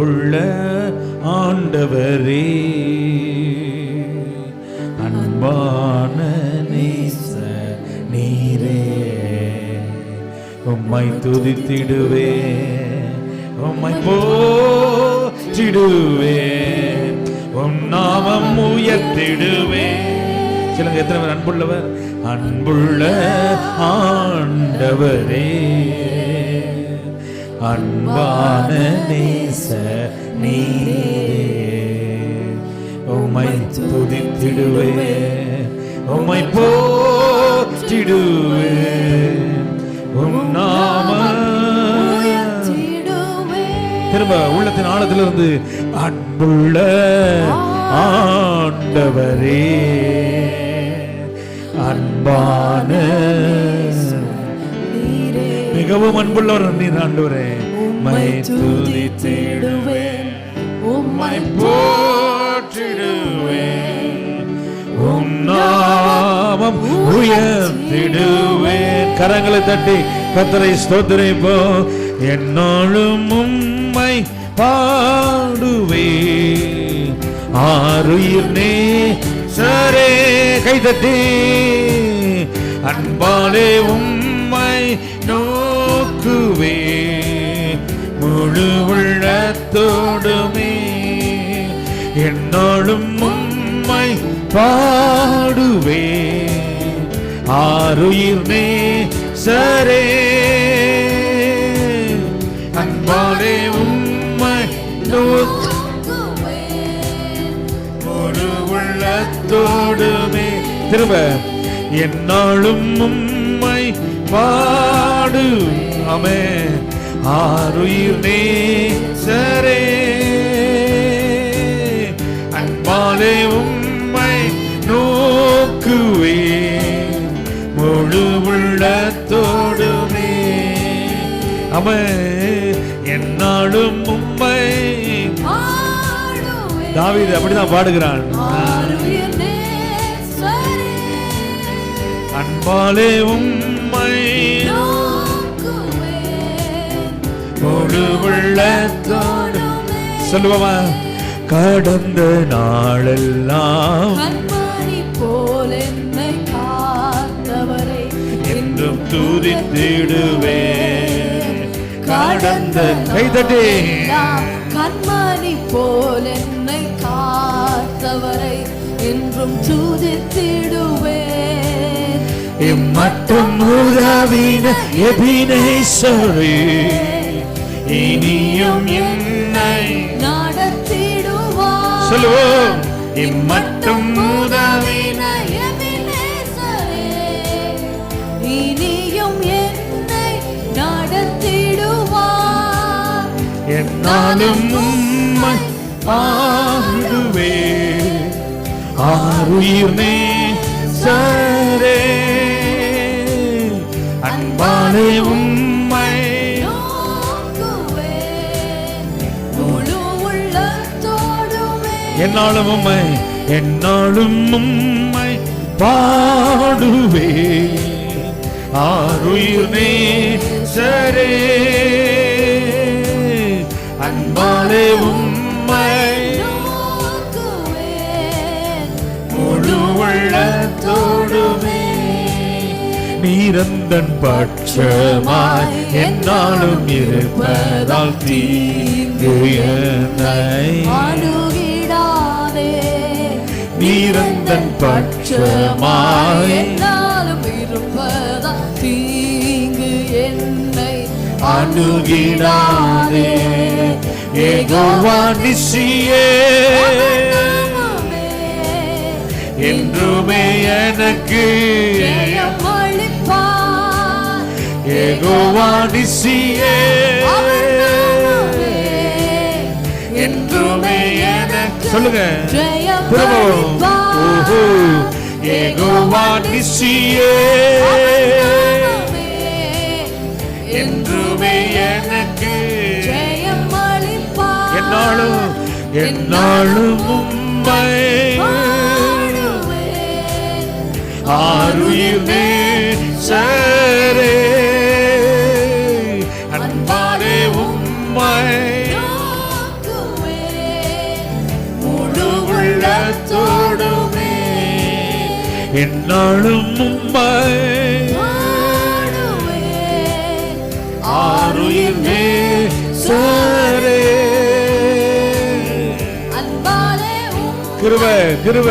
அன்புள்ள ஆண்டவரே. அன்பான நேச நீரே உம்மை துதித்திடுவே உம்மை போற்றிடுவே உம் நாமம் உயர்த்திடுவே. சொல்லுங்க எத்தனை பேர் அன்புள்ளவர்? அன்புள்ள ஆண்டவரே. அன்பான நேச நீரே. உம்மை துதித்திடுவே. உம்மை போற்றிடுவே. உம் நாம திரும்ப உள்ளத்தின் ஆழத்திலிருந்து அன்புள்ள ஆண்டவரே. அன்பான மிகவும் அன்புள்ளவர் நீர் ஆண்டவரே. மை துதித்திடுவேன். உம்மை போற்றிடுவேன். உம் நாமம் உயர்த்திடுவேன். கரங்களை தட்டி கத்தரை ஸ்தோத்திரிப்போ என்னாலும் உம்மை பாடுவே ஆறுயிர் நே சரே கை தட்டி. அன்பாலே உம்மை நோக்குவே முழு உள்ளத்தோடுமே. என்னோடும் உம்மை பாடுவே. ஆறுயிர் நே சரே அன்பாலே உம்மை நோக்கு ஒரு உள்ளத்தோடுமே. திரும்ப என்னாலும் உம்மை பாடு அமே ஆறுயிர் நேசரே. அன்பாலே உம்மை நோக்குவே. முழு உள்ளத்தோடுமே. அமே என்னாலும் உம்மை தாவீது அப்படிதான் பாடுகிறான். அன்பாலே உம்மை முழு உள்ளத்தோடு சொல்லுவோமா? கடந்த நாளெல்லாம் போல் என்னை காத்தவரை என்றும் துதித்திடுவே கடந்த கைதட்டி கண்மணி போல் என்னை காத்தவரை என்றும் துதித்திடுவேன். இம்மட்டும் உதவின எபினேஸ்வரி இனியும் என்னை நடத்திடுவார் சொல்லுவோம். இம்மட்டும் உதவின இனியும் என்னை நடத்திடுவார் என்னாலும் உம்மை ஆடுவே ஆறுயிர் நேசரே அன்பாலே உம்மை. என்னாலும் உம்மை என்னாலும் உம்மை பாடுவே. ஆறுயிர் நேசரே. அன்பாலே உம்மை. முழு உள்ளத்தோடுமே நீரந்தன் பட்சமாய் என்னாலும் இருப்பதால் தீங்கு அணுகிடாதே. நீரந்தன் பட்சமாய் என்னாலும் இருப்பதா தீங்கு என்னை அணுகிடாதே. ஏகோவா நிசியே. என்றுமே எனக்கு நாமமே என்றுமே சொல்லுங்க. திரும்பவும் ஓஹோ. ஏகோவா நிசியே. என்றுமே எனக்கு என்னாலும் என்னாலும் உம்மை. ஆறுயிர் நேசரே ஆருயிர் நேசரே அன்பாலே உம் கிருப கிருப.